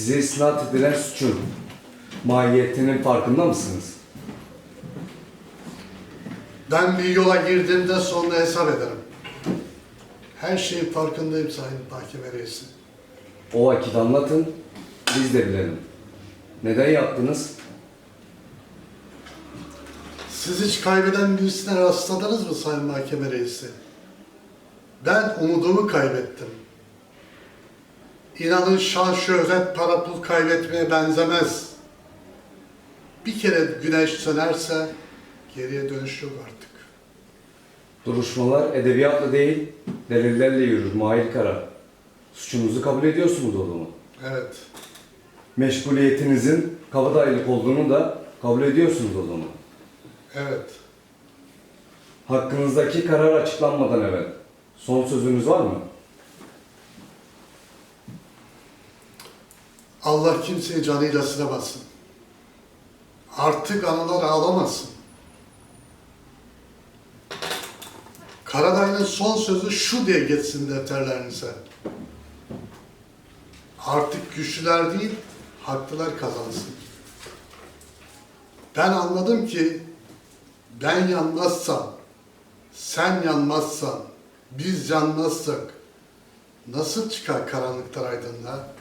Size isnat edilen suçun mahiyetinin farkında mısınız? Ben bir yola girdiğimde sonra hesap ederim. Her şeyin farkındayım Sayın Mahkeme Reisi. O vakit anlatın, biz de bilelim. Neden yaptınız? Siz hiç kaybeden birisine rastladınız mı Sayın Mahkeme Reisi? Ben umudumu kaybettim. İnanın şan, şöhret, para pul kaybetmeye benzemez. Bir kere güneş sönerse geriye dönüş yok artık. Duruşmalar edebiyatla değil, delillerle yürür Mahir Kara. Suçunuzu kabul ediyorsunuz o zaman. Evet, Meşguliyetinizin kabadayılık olduğunu da kabul ediyorsunuz o zaman. evet. Hakkınızdaki karar açıklanmadan evvel son sözünüz var mı? Allah kimseyi canıyla sınamasın. Artık analar ağlamasın. Karadayı'nın son sözü şu diye geçsin defterlerinize. Artık güçlüler değil, haklılar kazansın. Ben anladım ki ben yanmazsam, sen yanmazsan, biz yanmazsak nasıl çıkar karanlıklar aydınlığa?